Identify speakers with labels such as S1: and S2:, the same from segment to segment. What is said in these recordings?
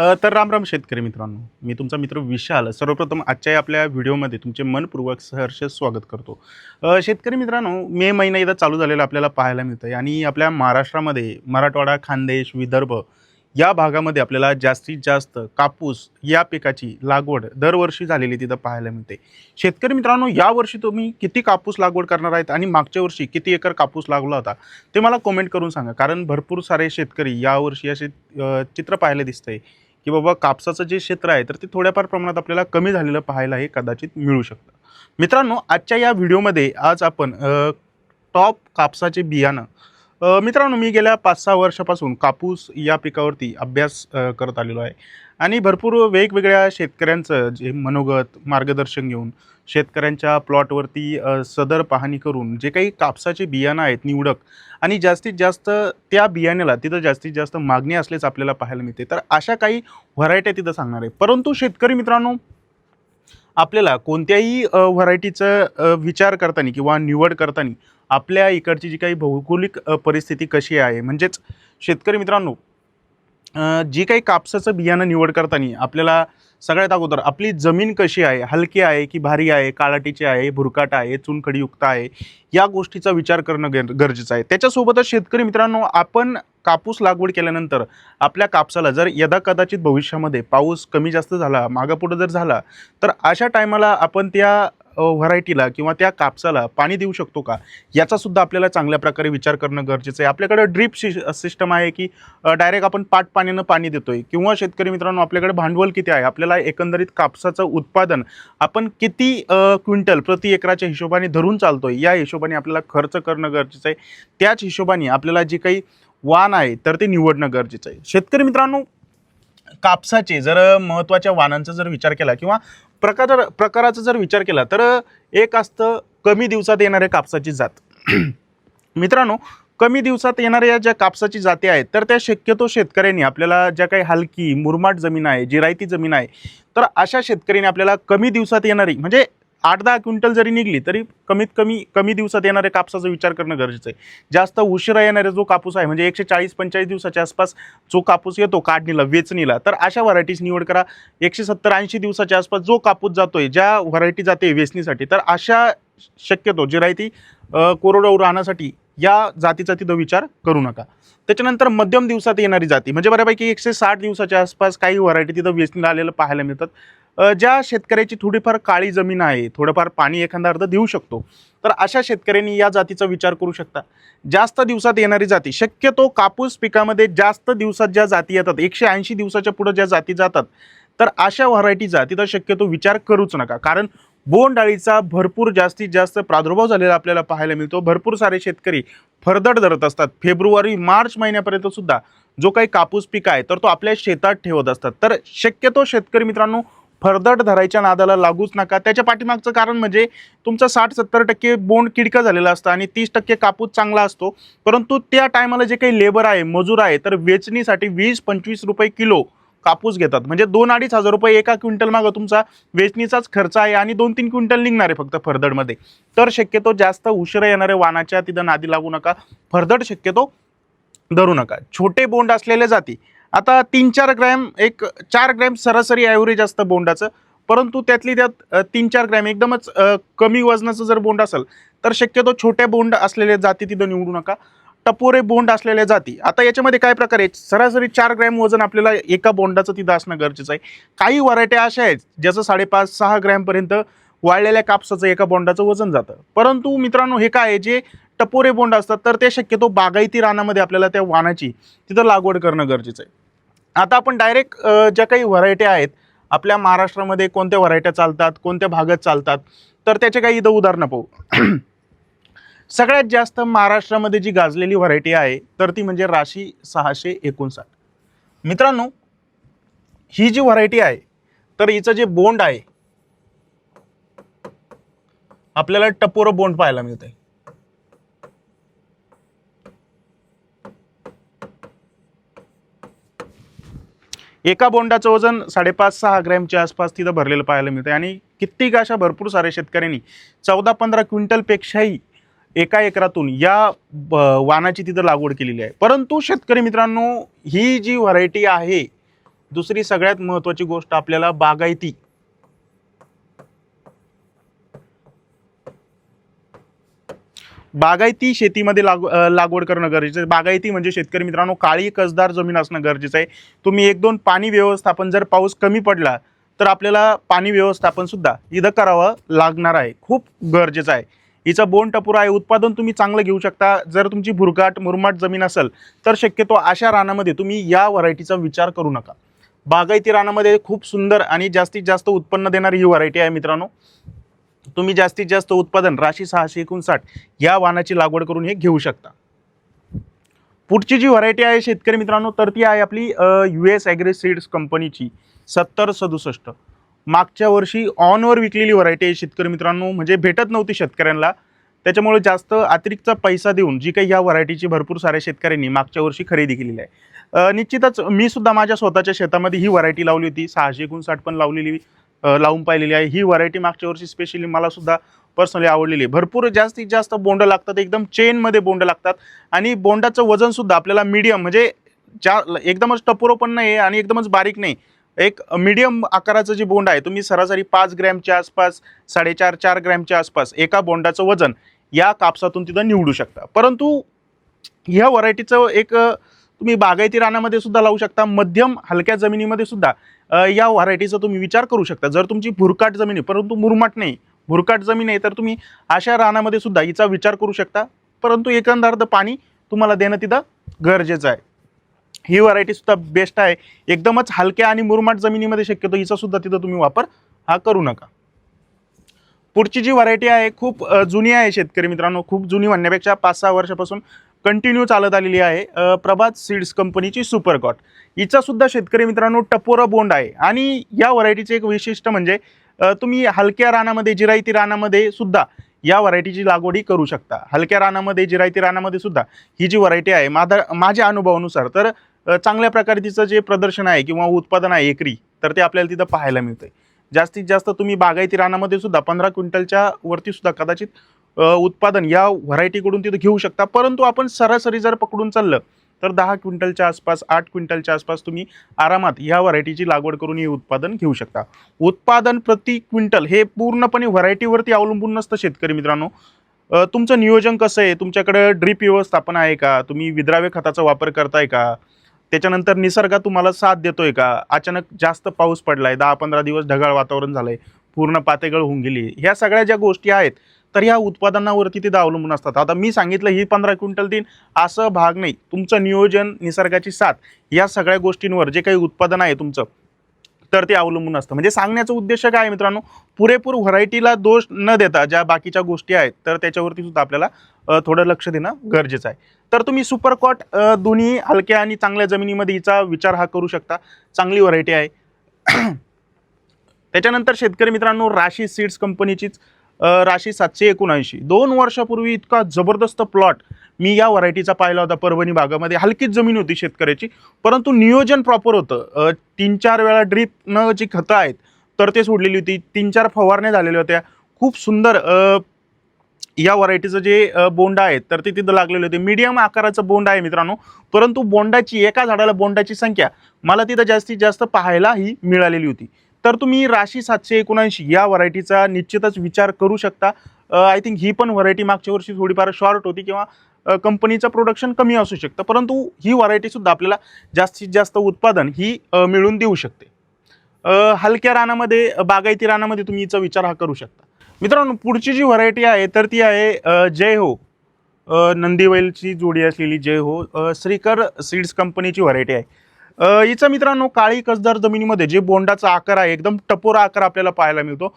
S1: तर राम राम शेतकरी मित्रांनो. मी तुमचा मित्र विशाल. सर्वप्रथम आजच्या आपल्या व्हिडिओमध्ये तुमचे मनपूर्वक सहर्ष स्वागत करतो. शेतकरी मित्रांनो मे महिना एकदा चालू झालेला आपल्याला पाहायला मिळतं आहे आणि आपल्या महाराष्ट्रामध्ये मराठवाडा खानदेश विदर्भ या भागामध्ये आपल्याला जास्तीत जास्त कापूस या पिकाची लागवड दरवर्षी झालेली तिथं पाहायला मिळते. शेतकरी मित्रांनो यावर्षी तुम्ही किती कापूस लागवड करणार आहेत आणि मागच्या वर्षी किती एकर कापूस लागला होता ते मला कमेंट करून सांगा. कारण भरपूर सारे शेतकरी यावर्षी असे अ, चित्र पाहायला दिसतंय. की बाबा कापसाचं जे क्षेत्र आहे तर ते थोड्याफार प्रमाणात आपल्याला कमी झालेलं पाहायला हे कदाचित मिळू शकतं. मित्रांनो आजच्या या व्हिडिओमध्ये आज आपण टॉप कापसाचे बियाणं मित्रांनो मी गेल्या पाच सहा वर्षापासून कापूस या पिकावरती अभ्यास करत आलेलो आहे. आणि भरपूर वेगवेगळ्या शेतकऱ्यांचं जे मनोगत मार्गदर्शन घेऊन शेतकऱ्यांच्या प्लॉटवरती सदर पाहणी करून जे काही कापसाचे बियाणं आहेत निवडक आणि जास्तीत जास्त त्या बियाण्याला तिथं जास्तीत जास्त मागणी असल्याचं आपल्याला पाहायला मिळते. तर अशा काही व्हरायट्या तिथं सांगणार आहे. परंतु शेतकरी मित्रांनो आपल्याला कोणत्याही व्हरायटीचं विचार करताना किंवा निवड करताना आपल्या इकडची जी काही भौगोलिक परिस्थिती कशी आहे म्हणजेच शेतकरी मित्रांनो जी काही कापसाचं बियाणं निवड करताना आपल्याला सगळ्यात अगोदर आपली जमीन कशी आहे हलकी आहे की भारी आहे काळाटीची आहे भुरकाट आहे चुनखडीयुक्त आहे या गोष्टीचा विचार करणं गर गरजेचं आहे. त्याच्यासोबतच शेतकरी मित्रांनो आपण कापूस लागवड केल्यानंतर आपल्या कापसाला जर यदा कदाचित भविष्यामध्ये पाऊस कमी जास्त झाला मागापुढं जर झाला तर अशा टायमाला आपण त्या व्हरायटीला किंवा त्या कापसाला पाणी देऊ शकतो का? याचा सुद्धा आपल्याला चांगल्या प्रकारे विचार करणं गरजेचं आहे. आपल्याकडे ड्रीप शि सिस्टम आहे की डायरेक्ट आपण पाट पाण्यानं पाणी देतो आहे किंवा शेतकरी मित्रांनो आपल्याकडे भांडवल किती आहे? आपल्याला एकंदरीत कापसाचं उत्पादन आपण किती क्विंटल प्रति एकराच्या हिशोबाने धरून चालतो आहे या हिशोबाने आपल्याला खर्च करणं गरजेचं आहे. त्याच हिशोबाने आपल्याला जे काही वाण आहे तर ते निवडणं गरजेचं आहे. शेतकरी मित्रांनो कापसाचे जर महत्त्वाच्या वाणांचा जर विचार केला किंवा प्रकार प्रकाराचा जर विचार केला तर एक असतं कमी दिवसात येणाऱ्या कापसाची जात. मित्रांनो कमी दिवसात येणाऱ्या ज्या कापसाची जाती आहेत तर त्या शक्यतो शेतकऱ्यांनी आपल्याला ज्या काही हलकी मुरमाट जमीन आहे जिरायती जमीन आहे तर अशा शेतकऱ्यांनी आपल्याला कमी दिवसात येणारी म्हणजे आठ दहा क्विंटल जरी निघली तरी कमीत कमी कमी दिवसात येणाऱ्या कापसाचा विचार करणं गरजेचं आहे. जास्त उशिरा येणारा जो कापूस आहे म्हणजे एकशे चाळीस पंचेचाळीस दिवसाच्या आसपास जो कापूस येतो काढणीला वेचणीला तर अशा व्हरायटीज निवड करा. एकशे सत्तर ऐंशी दिवसाच्या आसपास जो कापूस जातोय ज्या व्हरायटी जाते वेचणीसाठी तर अशा शक्यतो जिरायती अ, कोरडवाहू राहण्यासाठी या जातीचा तिथं विचार करू नका. त्याच्यानंतर मध्यम दिवसात येणारी जाती म्हणजे बऱ्यापैकी एकशे साठ दिवसाच्या आसपास काही व्हरायटी तिथं वेचणीला आलेलं पाहायला मिळतात. ज्या शेतकऱ्याची थोडीफार काळी जमीन आहे थोडंफार पाणी एखादा अर्ध देऊ शकतो तर अशा शेतकऱ्यांनी या जातीचा विचार करू शकता. जास्त दिवसात येणारी जाती शक्यतो कापूस पिकामध्ये जास्त दिवसात ज्या जाती येतात एकशे ऐंशी दिवसाच्या पुढे ज्या जाती जातात तर अशा व्हरायटी जातीचा शक्यतो विचार करूच नका. कारण बोंडअळीचा भरपूर जास्तीत जास्त प्रादुर्भाव झालेला आपल्याला पाहायला मिळतो. भरपूर सारे शेतकरी फरदड धरत असतात. फेब्रुवारी मार्च महिन्यापर्यंत सुद्धा जो काही कापूस पीक आहे तर तो आपल्या शेतात ठेवत असतात. तर शक्यतो शेतकरी मित्रांनो फरदड धरायच्या नादाला लागूच नका. त्याच्या पाठीमागचं कारण म्हणजे तुमचा साठ सत्तर टक्के बोंड किडका झालेला असतं आणि तीस टक्के कापूस चांगला असतो. परंतु त्या टायमाला जे काही लेबर आहे मजूर आहे तर वेचणीसाठी वीस पंचवीस रुपये किलो कापूस घेतात. म्हणजे दोन अडीच हजार रुपये एका क्विंटल मागं तुमचा वेचणीचाच खर्च आहे आणि दोन तीन क्विंटल निघणार आहे फक्त फरदडमध्ये. तर शक्यतो जास्त उशिरा येणाऱ्या वानाच्या तिथं नादी लागू नका. फरदड शक्यतो धरू नका. छोटे बोंड असलेले जाती. आता तीन चार ग्रॅम एक चार ग्रॅम सरासरी ॲव्हरेज असतं बोंडाचं. परंतु त्यातली त्यात तीन चार ग्रॅम एकदमच कमी वजनाचं जर बोंड असेल तर शक्यतो छोट्या बोंड असलेल्या जाती तिथं निवडू नका. टपोरे बोंड असलेल्या जाती. आता याच्यामध्ये काय प्रकार आहे सरासरी चार ग्रॅम वजन आपल्याला एका बोंडाचं तिथं असणं गरजेचं आहे. काही व्हरायट्या अशा आहेत ज्याचं साडेपाच सहा ग्रॅमपर्यंत वाळलेल्या कापसाचं एका बोंडाचं वजन जातं. परंतु मित्रांनो हे काय आहे? जे टपोरे बोंड असतात तर ते शक्यतो बागायती रानामध्ये आपल्याला त्या वाणाची तिथं लागवड करणं गरजेचं आहे. आता आपण डायरेक्ट ज्या काही व्हरायट्या आहेत आपल्या महाराष्ट्रामध्ये कोणत्या व्हरायट्या चालतात कोणत्या भागात चालतात तर त्याचे काही इथं उदाहरणं पाहू. सगळ्यात जास्त महाराष्ट्रामध्ये जी गाजलेली व्हरायटी आहे तर ती म्हणजे राशी सहाशे एकोणसाठ. मित्रांनो ही जी व्हरायटी आहे तर हिचं जे बोंड आहे आपल्याला टपोरं बोंड पाहायला मिळतंय. एका बोंडाचं वजन साडेपाच सहा ग्रॅमच्या आसपास तिथं भरलेलं पाहायला मिळतं आणि कित्येक अशा भरपूर साऱ्या शेतकऱ्यांनी चौदा पंधरा क्विंटलपेक्षाही एका एकरातून या वानाची वाणाची तिथं लागवड केलेली आहे. परंतु शेतकरी मित्रांनो ही जी व्हरायटी आहे दुसरी सगळ्यात महत्त्वाची गोष्ट आपल्याला बागायती. बागायती शेतीमध्ये लाग लागवड करणं गरजेचं आहे. बागायती म्हणजे शेतकरी मित्रांनो काळी कसदार जमीन असणं गरजेचं आहे. तुम्ही एक दोन पाणी व्यवस्थापन जर पाऊस कमी पडला तर आपल्याला पाणी व्यवस्थापन सुद्धा इथं करावं लागणार आहे. खूप गरजेचं आहे. हिचा बोंड टपुरा आहे उत्पादन तुम्ही चांगलं घेऊ शकता. जर तुमची भुरगाट मुरमाट जमीन असेल तर शक्यतो अशा रानामध्ये तुम्ही या व्हरायटीचा विचार करू नका. बागायती रानामध्ये खूप सुंदर आणि जास्तीत जास्त उत्पन्न देणारी ही व्हरायटी आहे मित्रांनो. तुम्ही जास्तीत जास्त उत्पादन राशी सहाशे एकोणसाठ या वाहनाची लागवड करून हे घेऊ शकता. पुढची जी व्हरायटी आहे शेतकरी मित्रांनो तर ती आहे आपली यू एस ॲग्रेसिड्स कंपनीची सत्तर सदुसष्ट. मागच्या वर्षी ऑनवर विकलेली व्हरायटी आहे शेतकरी मित्रांनो. म्हणजे भेटत नव्हती शेतकऱ्यांना. त्याच्यामुळे जास्त अतिरिक्त पैसा देऊन जी काही या व्हरायटीची भरपूर साऱ्या शेतकऱ्यांनी मागच्या वर्षी खरेदी केलेली आहे. निश्चितच मी सुद्धा माझ्या स्वतःच्या शेतामध्ये ही व्हरायटी लावली होती. सहाशे एकोणसाठ पण लावलेली लावून पाहिलेली आहे. ही व्हरायटी मागच्या वर्षी स्पेशली मला सुद्धा पर्सनली आवडलेली आहे. भरपूर जास्तीत जास्त बोंड लागतात. एकदम चेनमध्ये बोंड लागतात. आणि बोंडाचं वजनसुद्धा आपल्याला मीडियम म्हणजे ज्या एकदमच टपोरो पण नाही आणि एकदमच बारीक नाही. एक मीडियम आकाराचं जे बोंड आहे तुम्ही सरासरी पाच ग्रॅमच्या आसपास साडेचार चार ग्रॅमच्या आसपास एका बोंडाचं वजन या कापसातून तिथं निवडू शकता. परंतु ह्या व्हरायटीचं एक तुम्ही बागायती रानामध्ये सुद्धा लावू शकता मध्यम हलक्या जमिनीमध्ये सुद्धा या व्हरायटीचा तुम्ही विचार करू शकता. जर तुमची भुरकाट जमीन आहे परंतु मुरमाट नाही भुरकाट जमीन आहे तर तुम्ही अशा रानामध्ये सुद्धा हिचा विचार करू शकता. परंतु एकंदार्ध पाणी तुम्हाला देणं तिथं गरजेचं आहे. ही व्हरायटी सुद्धा बेस्ट आहे. एकदमच हलक्या आणि मुरमाट जमिनीमध्ये शक्यतो हिचा सुद्धा तिथं तुम्ही वापर हा करू नका. पुढची जी व्हरायटी आहे खूप जुनी आहे शेतकरी मित्रांनो. खूप जुनी म्हणण्यापेक्षा पाच सहा वर्षापासून कंटिन्यू चालत आलेली आहे प्रभात सीड्स कंपनीची सुपरकॉट हिचा सुद्धा शेतकरी मित्रांनो टपोरा बोंड आहे. आणि या व्हरायटीचे एक वैशिष्ट्य म्हणजे तुम्ही हलक्या रानामध्ये जिरायती रानामध्ये सुद्धा या व्हरायटीची लागवडी करू शकता. हलक्या रानामध्ये जिरायती रानामध्ये सुद्धा ही जी व्हरायटी आहे माझा माझ्या अनुभवानुसार तर चांगल्या प्रकारे तिचं जे प्रदर्शन आहे किंवा उत्पादन आहे एकरी तर ते आपल्याला तिथं पाहायला मिळतं आहे जास्तीत जास्त तुम्ही बागायती रानामध्ये सुद्धा पंधरा क्विंटलच्या वरती सुद्धा कदाचित उत्पादन या व्हरायटीकडून तिथं घेऊ शकता. परंतु आपण सरासरी जर पकडून चाललं तर दहा क्विंटलच्या आसपास आठ क्विंटलच्या आसपास तुम्ही आरामात या व्हरायटीची लागवड करून हे उत्पादन घेऊ शकता. उत्पादन प्रति क्विंटल हे पूर्णपणे व्हरायटीवरती अवलंबून नसतं शेतकरी मित्रांनो. तुमचं नियोजन कसं आहे? तुमच्याकडं ड्रीप व्यवस्थापन आहे का? तुम्ही विद्राव्य खताचा वापर करताय का? त्याच्यानंतर निसर्ग तुम्हाला साथ देतोय का? अचानक जास्त पाऊस पडलाय दहा पंधरा दिवस ढगाळ वातावरण झालंय पूर्ण पातेगळ होऊन गेली. ह्या सगळ्या ज्या गोष्टी आहेत तर ह्या उत्पादनावरती तिथं अवलंबून असतात. आता मी सांगितलं ही पंधरा क्विंटल तीन असं भाग नाही. तुमचं नियोजन निसर्गाची साथ या सगळ्या गोष्टींवर जे काही उत्पादन आहे तुमचं तर ते अवलंबून असतं. म्हणजे सांगण्याचा उद्देश काय आहे मित्रांनो? पुरेपूर व्हरायटीला दोष न देता ज्या बाकीच्या गोष्टी आहेत तर त्याच्यावरती सुद्धा आपल्याला थोडं लक्ष देणं गरजेचं आहे. तर तुम्ही सुपरकॉट दोन्ही हलक्या आणि चांगल्या जमिनीमध्ये हिचा विचार हा करू शकता. चांगली व्हरायटी आहे. त्याच्यानंतर शेतकरी मित्रांनो राशी सीड्स कंपनीचीच राशी सातशे एकोणऐंशी. दोन वर्षापूर्वी इतका जबरदस्त प्लॉट मी या व्हरायटीचा पाहिला होता परभणी भागामध्ये. हलकीच जमीन होती शेतकऱ्याची परंतु नियोजन प्रॉपर होतं. तीन चार वेळा ड्रीपनं जी खतं आहेत तर ते सोडलेली होती. तीन चार फवारण्या झालेल्या होत्या. खूप सुंदर या व्हरायटीचं जे बोंडा बोंड आहेत तर ते तिथं लागलेले होते. मीडियम आकाराचं बोंड आहे मित्रांनो. परंतु बोंडाची एका झाडाला बोंडाची संख्या मला तिथं जास्तीत जास्त पाहायला ही मिळालेली होती. तर तुम्ही राशी सातशे एकोणऐंशी या व्हरायटीचा निश्चितच विचार करू शकता. आय थिंक ही पण व्हरायटी मागच्या वर्षी थोडीफार शॉर्ट होती किंवा कंपनीचं प्रोडक्शन कमी असू शकतं. परंतु ही व्हरायटीसुद्धा आपल्याला जास्तीत जास्त उत्पादन ही मिळून देऊ शकते. हलक्या रानामध्ये बागायती रानामध्ये तुम्ही हिचा विचार हा करू शकता. मित्रांनो पुढची जी व्हरायटी आहे तर ती आहे जय हो. नंदीवैलची जोडी असलेली जय हो श्रीकर सीड्स कंपनीची व्हरायटी आहे. हिचा मित्रांनो काळी कसदार जमिनीमध्ये जे बोंडाचा आकार आहे एकदम टपोरा आकार आपल्याला पाहायला मिळतो.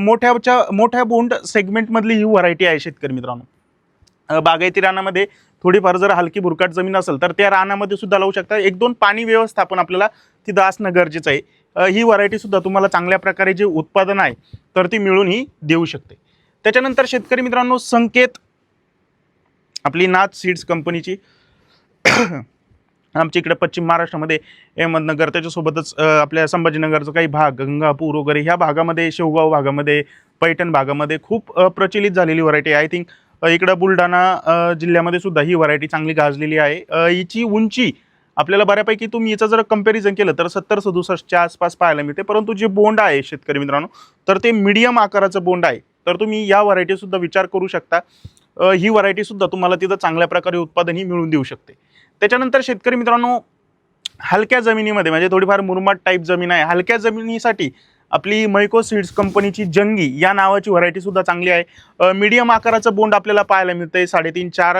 S1: मोठ्याच्या मोठ्या बोंड सेगमेंटमधली ही व्हरायटी आहे शेतकरी मित्रांनो. बागायती रानामध्ये थोडीफार जर हलकी भुरकाट जमीन असेल तर त्या रानामध्ये सुद्धा लावू शकता. एक दोन पाणी व्यवस्थापन आपल्याला तिथं असणं गरजेचं आहे. ही व्हरायटीसुद्धा तुम्हाला चांगल्या प्रकारे जे उत्पादन आहे तर ती मिळून ही देऊ शकते. त्याच्यानंतर शेतकरी मित्रांनो संकेत. आपली नाथ सीड्स कंपनीची आमच्या इकडे पश्चिम महाराष्ट्रामध्ये अहमदनगर त्याच्यासोबतच आपल्या संभाजीनगरचा काही भाग गंगापूर वगैरे ह्या भागामध्ये शेवगाव भागामध्ये पैठण भागामध्ये खूप प्रचलित झालेली व्हरायटी आय थिंक इकडं बुलढाणा जिल्ह्यामध्ये सुद्धा ही व्हरायटी चांगली गाजलेली आहे. हिची उंची आपल्याला बऱ्यापैकी तुम्ही याचं जर कंपॅरिझन केलं तर सत्तर सदुसष्टच्या आसपास पाहायला मिळते. परंतु जे बोंड आहे शेतकरी मित्रांनो तर ते मिडियम आकाराचं बोंड आहे. तर तुम्ही या व्हरायटीसुद्धा विचार करू शकता. ही व्हरायटीसुद्धा तुम्हाला तिथं चांगल्या प्रकारे उत्पादनही मिळून देऊ शकते. त्याच्यानंतर शेतकरी मित्रांनो हलक्या जमिनीमध्ये म्हणजे थोडीफार मुरमाड टाईप जमीन आहे. हलक्या जमिनीसाठी आपली मैको सीड्स कंपनीची जंगी या नावाची व्हरायटी सुद्धा चांगली आहे. मीडियम आकाराचं बोंड आपल्याला पाहायला मिळतं आहे साडेतीन चार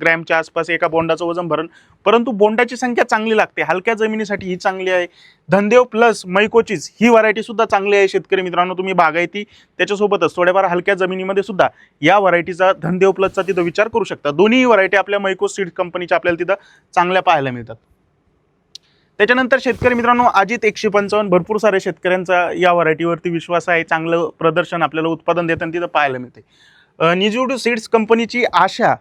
S1: ग्रॅमच्या आसपास एका बोंडाचं वजन भरण. परंतु बोंडाची संख्या चांगली लागते. हलक्या जमिनीसाठी ही चांगली आहे. धनदेव प्लस मैकोचीज ही व्हरायटी सुद्धा चांगली आहे शेतकरी मित्रांनो. तुम्ही बागायती त्याच्यासोबतच थोड्याफार हलक्या जमिनीमध्ये सुद्धा या व्हरायटीचा धनदेव प्लसचा तिथं विचार करू शकता. दोन्ही व्हरायटी आपल्या मैको सीड कंपनीच्या आपल्याला तिथं चांगल्या पाहायला मिळतात. त्याच्यानंतर शेतकरी मित्रांनो अजित एकशे पंचावन्न भरपूर सारे शेतकऱ्यांचा या व्हरायटीवरती विश्वास आहे. चांगलं प्रदर्शन आपल्याला उत्पादन देताना तिथं पाहायला मिळते. निजूड सीड्स कंपनीची आशा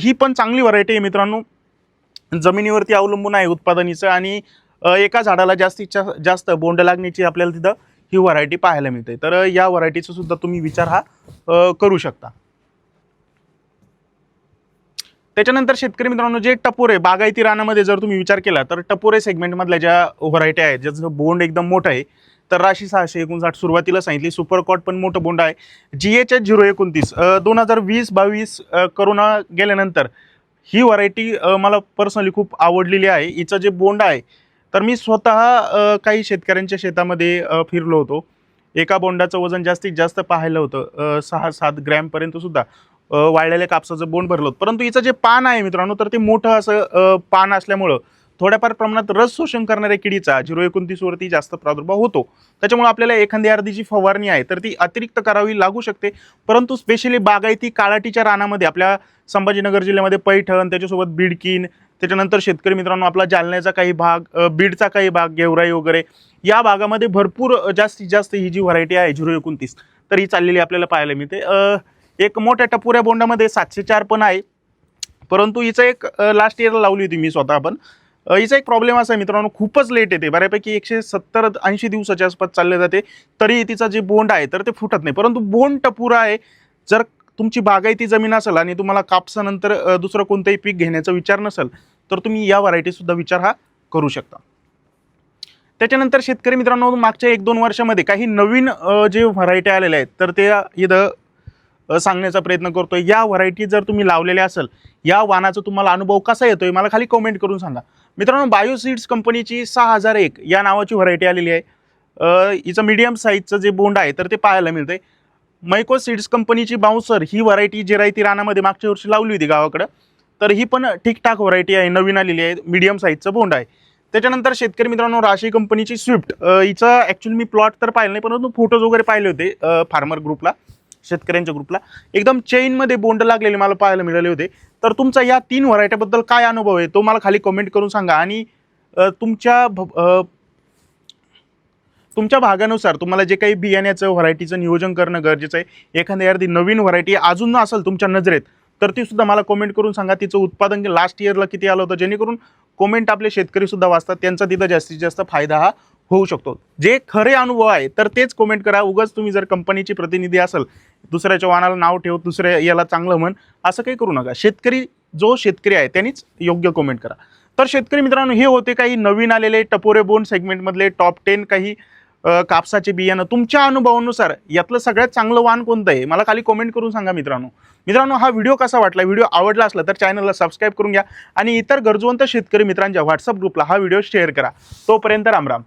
S1: ही पण चांगली व्हरायटी आहे मित्रांनो. जमिनीवरती अवलंबून आहे उत्पादनीचं आणि एका झाडाला जास्तीत जास्त बोंड लागण्याची आपल्याला तिथं ही व्हरायटी पाहायला मिळते. तर या व्हरायटीचा सुद्धा तुम्ही विचार हा करू शकता. त्याच्यानंतर शेतकरी मित्रांनो जे टपोरे बागायती रानामध्ये जर तुम्ही विचार केला तर टपोरे सेगमेंटमधल्या ज्या व्हरायटी आहेत ज्याचं बोंड एकदम मोठं आहे तर राशी सहाशे एकोणसाठ सुरुवातीला सांगितली सुपर कॉट पण मोठं बोंड आहे. जी एच एच झिरो एकोणतीस दोन हजार वीस बावीस करोना गेल्यानंतर ही व्हरायटी मला पर्सनली खूप आवडलेली आहे. हिचं जे बोंड आहे तर मी स्वतः काही शेतकऱ्यांच्या शेतामध्ये फिरलो होतो. एका बोंडाचं वजन जास्तीत जास्त पाहिलं होतं सहा सात ग्रॅमपर्यंत सुद्धा. वाळलेल्या कापसाचं बोंड भरलं होतं. परंतु हिचं जे पान आहे मित्रांनो तर ते मोठं असं पान असल्यामुळं थोड्याफार प्रमाणात रस शोषण करणाऱ्या किडीचा झिरो एकोणतीसवरती जास्त प्रादुर्भाव होतो. त्याच्यामुळे आपल्याला एखादी अर्धी जी फवारणी आहे तर ती अतिरिक्त करावी लागू शकते. परंतु स्पेशली बागायती काळाटीच्या रानामध्ये आपल्या संभाजीनगर जिल्ह्यामध्ये पैठण त्याच्यासोबत बिडकीन त्याच्यानंतर शेतकरी मित्रांनो आपला जालन्याचा काही भाग बीडचा काही भाग गेवराई वगैरे या भागामध्ये भरपूर जास्तीत जास्त ही जी व्हरायटी आहे झिरो एकोणतीस तर ही चाललेली आपल्याला पाहायला मिळते. एक मोठ्या टपुऱ्या बोंडामध्ये सातशे चार पण आहे. परंतु हिचं एक लास्ट इयरला लावली होती मी स्वतः पण. हिचा एक प्रॉब्लेम असा आहे मित्रांनो खूपच लेट येते. बऱ्यापैकी एकशे सत्तर ऐंशी दिवसाच्या आसपास चालले जाते. तरी तिचा जे बोंड आहे तर ते फुटत नाही. परंतु बोंड टपुरा आहे. जर तुमची बागायती जमीन असेल आणि तुम्हाला कापसानंतर दुसरं कोणतंही पीक घेण्याचा विचार नसेल तर तुम्ही या व्हरायटीसुद्धा विचार हा करू शकता. त्याच्यानंतर शेतकरी मित्रांनो मागच्या एक दोन वर्षामध्ये काही नवीन जे व्हरायटी आलेल्या आहेत तर ते इथं सांगण्याचा प्रयत्न करतोय. या व्हरायटी जर तुम्ही लावलेल्या असेल या वाणाचा तुम्हाला अनुभव कसा येतोय मला खाली कमेंट करून सांगा. मित्रांनो बायोसीड्स कंपनीची सहा हजार एक या नावाची व्हरायटी आलेली आहे. हिचं मीडियम साईजचं जे बोंड आहे तर ते पाहायला मिळतंय. मैको सीड्स कंपनीची बाउन्सर ही व्हरायटी जे रानामध्ये मागच्या वर्षी लावली होती गावाकडं. तर ही पण ठीकठाक व्हरायटी आहे नवीन आलेली आहे मीडियम साईजचं बोंड आहे. त्याच्यानंतर शेतकरी मित्रांनो राशी कंपनीची स्विफ्ट अ, हिचं ॲक्च्युली मी प्लॉट तर पाहिलं नाही परंतु फोटोज वगैरे पाहिले होते फार्मर ग्रुपला शेतकऱ्यांच्या ग्रुपला. एकदम चेनमध्ये बोंड लागलेले मला पाहायला मिळाले होते. तर तुमचा या तीन व्हरायटीबद्दल काय अनुभव आहे? तो मला खाली कमेंट करून सांगा. आणि तुमच्या भ- तुमच्या भागानुसार तुम्हाला जे काही बियाण्याचं व्हरायटीचं नियोजन करणं गरजेचं आहे. एखाद्या अर्धी नवीन व्हरायटी अजून असेल तुमच्या नजरेत तर ती सुद्धा मला कमेंट करून सांगा. तिचं उत्पादन लास्ट इयरला किती आलं होतं? जेणेकरून कमेंट आपले शेतकरी सुद्धा वाचतात. त्यांचा तिथं जास्तीत जास्त फायदा हा होऊ शकतो. जे खरे अनुभव आहे तर तेच कमेंट करा. उगाच तुम्ही जर कंपनीची प्रतिनिधी असेल दुसऱ्याच्या वाहनाला नाव ठेव दुसऱ्या याला चांगलं म्हण असं काही करू नका. शेतकरी जो शेतकरी आहे त्यांनीच योग्य कमेंट करा. तर शेतकरी मित्रांनो हे होते काही नवीन आलेले टपोरे बोन सेगमेंटमधले टॉप टेन काही कापसाचे बियाणं. तुमच्या अनुभवानुसार यातलं सगळ्यात चांगलं वाण कोणतं आहे? मला खाली कमेंट करून सांगा मित्रांनो. मित्रांनो हा व्हिडिओ कसा वाटला? व्हिडिओ आवडला असला तर चॅनलला सबस्क्राईब करून घ्या. आणि इतर गरजवंत शेतकरी मित्रांच्या व्हॉट्सअप ग्रुपला हा व्हिडिओ शेअर करा. तोपर्यंत रामराम.